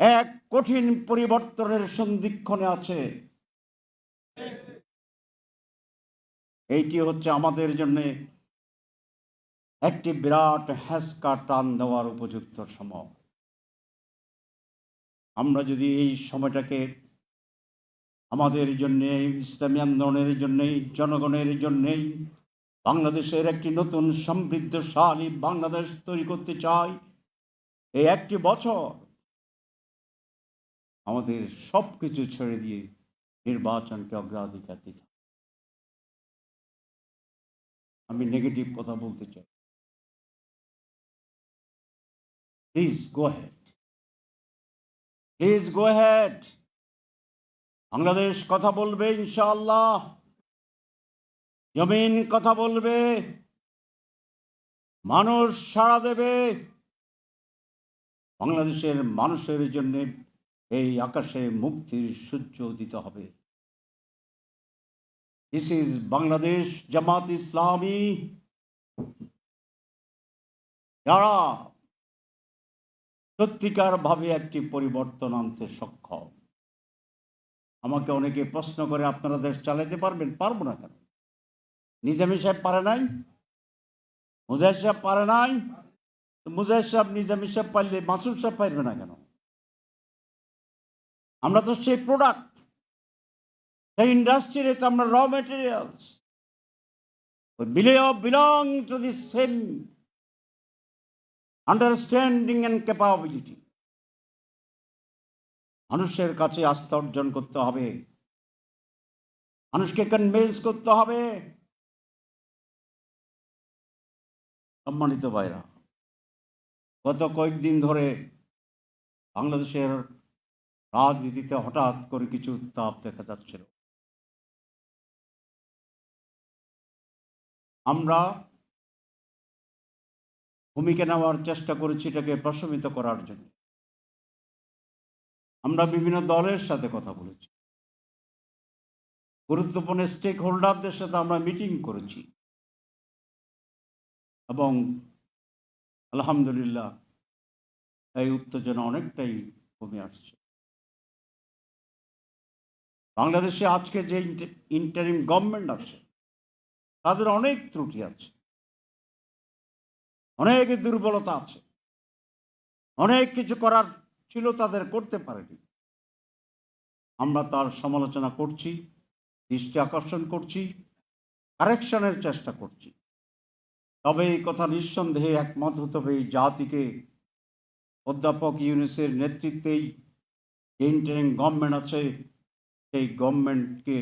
এক কঠিন পরিবর্তনের সন্ধিক্ষণে আছে। এইটি হচ্ছে আমাদের জন্য একটি বিরাট হ্যাসকা টান দেওয়ার উপযুক্ত সময়। আমরা যদি এই সময়টাকে আমাদের জন্যে, ইসলামী আন্দোলনের জন্যেই জনগণের জন্যেই বাংলাদেশের একটি নতুন সমৃদ্ধশালী বাংলাদেশ তৈরি করতে চাই, এই একটি বছর আমাদের সব কিছু ছেড়ে দিয়ে নির্বাচনকে অগ্রাধিকার দিতে আমি নেগেটিভ কথা বলতে চাই। Please go head please go head Bangladesh কথা বলবে ইনশাআল্লাহ। জমিন কথা বলবে। মানুষ সাড়া দেবে। বাংলাদেশের মানুষের জন্য এই আকাশে মুক্তির সূর্য দিতে হবে। দিস ইজ বাংলাদেশ জামাত ইসলামী যারা সত্যিকার ভাবে একটি পরিবর্তন আনতে সক্ষম। আমাকে অনেকে প্রশ্ন করে, আপনারা দেশ চালাতে পারবেন? পারব না কেন? নিজামী সাহেব পারে নাই? মুজাহিদ সাহেব পারে নাই? মুজাহিদ সাহেব, নিজামী সাহেব পারলে মাসুদ সাহেব পারবে না কেন? আমরা তো সেই প্রোডাক্ট সেই ইন্ডাস্ট্রির তো আমরা raw materials belong to the same understanding and capability মানুষের কাছে আস্থা অর্জন করতে হবে। মানুষকে কনভিন্স করতে হবে। সম্মানিত ভাইরা, গত কয়েকদিন ধরে বাংলাদেশের রাজনীতিতে হঠাৎ করে কিছু উত্তাপ দেখা যাচ্ছিল। আমরা ভূমিকা নেওয়ার চেষ্টা করেছি এটাকে প্রশমিত করার জন্য। আমরা বিভিন্ন দলের সাথে কথা বলেছি। গুরুত্বপূর্ণ স্টেক হোল্ডারদের সাথে আমরা মিটিং করেছি। এবং আলহামদুলিল্লাহ, এই উত্তেজনা অনেকটাই কমে আসছে। বাংলাদেশে আজকে যে ইন্টারিম গভর্নমেন্ট আছে, তাদের অনেক ত্রুটি আছে। অনেক দুর্বলতা আছে। অনেক কিছু করার ছিল, তাদের করতে পারেনি। আমরা তার সমালোচনা করছি, দৃষ্টি আকর্ষণ করছি কারেকশনের চেষ্টা করছি। তবে এই কথা নিঃসন্দেহে একমত হতে হবে, এই জাতিকে অধ্যাপক ইউনিসের নেতৃত্বেই যে ইন্টারিম গভর্নমেন্ট আছে সেই গভর্নমেন্টকে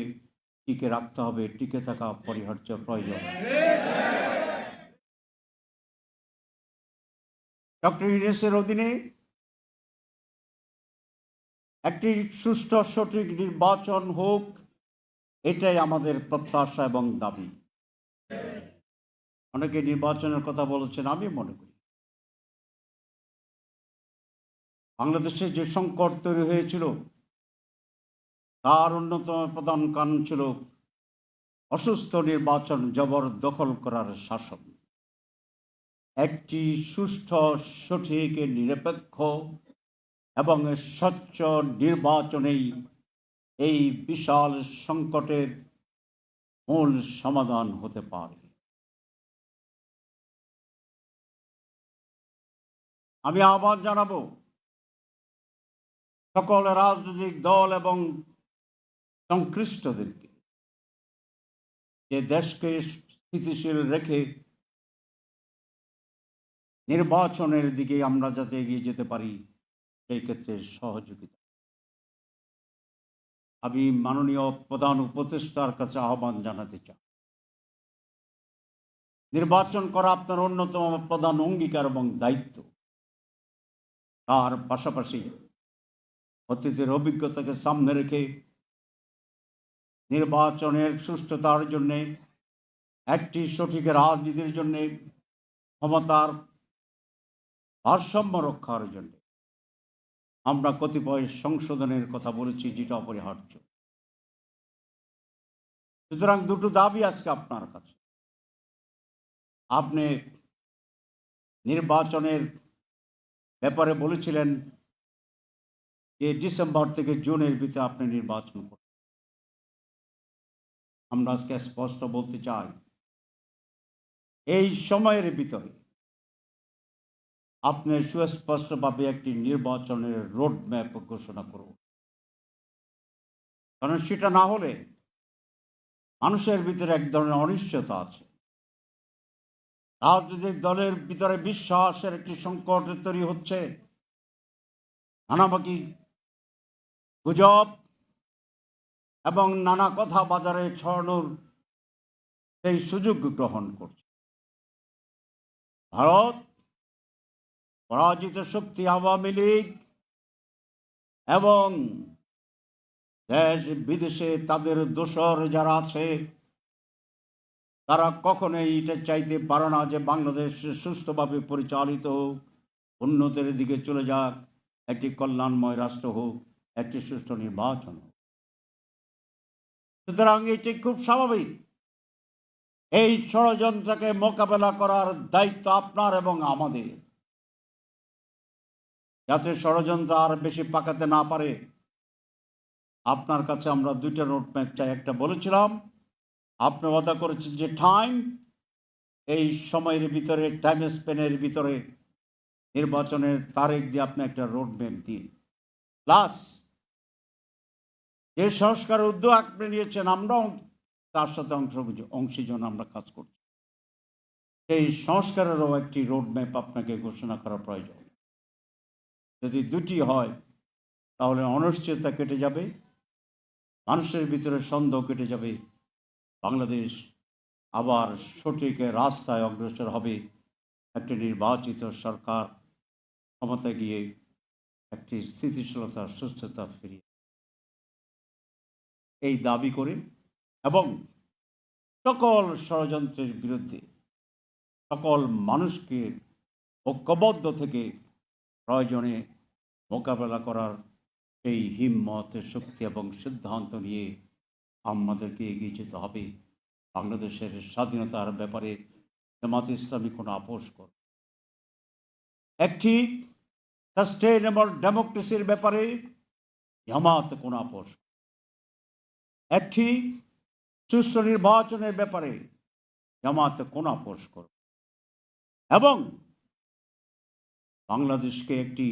টিকে রাখতে হবে, টিকে থাকা অপরিহার্য প্রয়োজন। ডক্টর ইউনিসের অধীনে একটি সুষ্ঠু সঠিক নির্বাচন হোক, এটাই আমাদের প্রত্যাশা এবং দাবি। অনেকে নির্বাচনের কথা বলেছেন, আমি মনে করি। বাংলাদেশে যে সংকট তৈরি হয়েছিল তার অন্যতম প্রধান কারণ ছিল অসুস্থ নির্বাচন জবরদখল করার শাসন। একটি সুষ্ঠু, সঠিক, নিরপেক্ষ এবং স্বচ্ছ নির্বাচনেই এই বিশাল সংকটের মূল সমাধান হতে পারে। আমি আহ্বান জানাব, সকল রাজনৈতিক দল এবং সংশ্লিষ্টদেরকে যে দেশকে স্থিতিশীল রেখে নির্বাচনের দিকে আমরা যাতে এগিয়ে যেতে পারি, সেই ক্ষেত্রে সহযোগিতা। আমি মাননীয় প্রধান উপদেষ্টার কাছে আহ্বান জানাতে চাই। নির্বাচন করা আপনার অন্যতম প্রধান অঙ্গীকার এবং দায়িত্ব। তার পাশাপাশি অতীতের অভিজ্ঞতাকে সামনে রেখে নির্বাচনের সুষ্ঠুতার জন্যে, একটি সঠিক রাজনীতির জন্যে, ক্ষমতার ভারসাম্য রক্ষার জন্য। আমরা কতিপয় সংশোধনের কথা বলেছি, যেটা অপরিহার্য। সুতরাং দুটো দাবি আজকে আপনার কাছে। আপনি নির্বাচনের ব্যাপারে বলেছিলেন যে ডিসেম্বর থেকে জুনের ভিতরে আপনি নির্বাচন করুন। আমরা আজকে স্পষ্ট বলতে চাই, এই সময়ের ভিতরে আপনি সুস্পষ্টভাবে একটি নির্বাচনের রোড ম্যাপ ঘোষণা করুন। কারণ সেটা না হলে মানুষের ভিতরে এক ধরনের অনিশ্চয়তা আছে। রাজনৈতিক দলের ভিতরে বিশ্বাসের একটি সংকট তৈরি হচ্ছে। নানাবাকি গুজব এবং নানা কথা বাজারে ছড়ানোর সেই সুযোগ গ্রহণ করছে। ভারত, পরাজিত শক্তি আওয়ামী লীগ এবং দেশ বিদেশে তাদের দোসর যারা আছে, তারা কখনোই এটা চাইতে পারে না যে বাংলাদেশ সুস্থভাবে পরিচালিত হোক, উন্নতির দিকে চলে যাক, একটি কল্যাণময় রাষ্ট্র হোক, একটি সুষ্ঠু নির্বাচন হোক। সুতরাং এটি খুব স্বাভাবিক। এই ষড়যন্ত্রকে মোকাবেলা করার দায়িত্ব আপনার এবং আমাদের। যাতে ষড়যন্ত্র আর বেশি পাকাতে না পারে, আপনার কাছে আমরা দুইটা রোড ম্যাপ চাই একটা বলেছিলাম। আপনি ওয়াদা করেছেন যে টাইম এই সময়ের ভিতরে টাইম স্পেনের ভিতরে নির্বাচনের তারিখ দিয়ে আপনি একটা রোড ম্যাপ দিন। প্লাস যে সংস্কার উদ্যোগ আপনি নিয়েছেন, আমরাও তার সাথে অংশ অংশীর জন্য আমরা কাজ করছি। সেই সংস্কারেরও একটি রোড ম্যাপ আপনাকে ঘোষণা করা প্রয়োজন। যদি দুটি হয়, তাহলে অনিশ্চয়তা কেটে যাবে, মানুষের ভিতরে সন্দেহ কেটে যাবে, বাংলাদেশ আবার সঠিক রাস্তায় অগ্রসর হবে। একটি নির্বাচিত সরকার ক্ষমতায় গিয়ে একটি স্থিতিশীলতা, সুস্থতা ফিরিয়ে এই দাবি করে এবং সকল ষড়যন্ত্রের বিরুদ্ধে সকল মানুষকে ঐক্যবদ্ধ থেকে প্রয়োজনে মোকাবেলা করার সেই হিম্মত, শক্তি এবং সিদ্ধান্ত নিয়ে আমাদেরকে এগিয়ে যেতে হবে বাংলাদেশের স্বাধীনতার ব্যাপারে জামাত ইসলামী কোনো আপোষ কর একটি সাস্টেইনেবল ডেমোক্রেসির ব্যাপারে জামাত কোনো আপোষ। একটি সুষ্ঠু নির্বাচনের ব্যাপারে জামাত কোন আপোষ করবে এবং বাংলাদেশকে একটি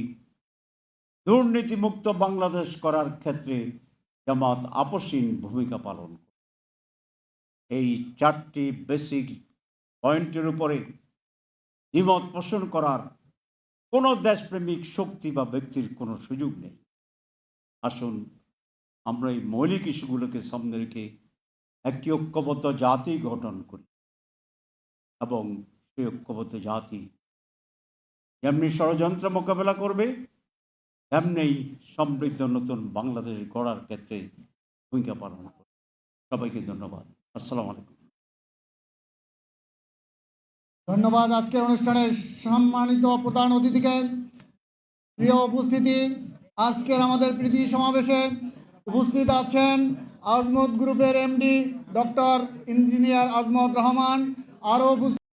দুর্নীতিমুক্ত বাংলাদেশ করার ক্ষেত্রে জামাত আপসীন ভূমিকা পালন এই চারটি বেসিক পয়েন্টের উপরে দ্বিমত পোষণ করার কোনো দেশপ্রেমিক শক্তি বা ব্যক্তির কোনো সুযোগ নেই। আসুন আমরা এই মৌলিক ইস্যুগুলোকে সামনে রেখে একটি ঐক্যবদ্ধ জাতি গঠন করি। এবং সেই ঐক্যবদ্ধ জাতি যেমনি ষড়যন্ত্র মোকাবেলা করবে, তেমনি সমৃদ্ধ নতুন বাংলাদেশ গড়ার ক্ষেত্রে ভূমিকা পালন করবে। সবাইকে ধন্যবাদ। আসসালামু আলাইকুম। ধন্যবাদ আজকের অনুষ্ঠানের সম্মানিত প্রধান অতিথিকে। প্রিয় উপস্থিতি, আজকের আমাদের প্রীতি সমাবেশে উপস্থিত আছেন আজমত গ্রুপের MD doctor engineer Azmat Rahman. আরও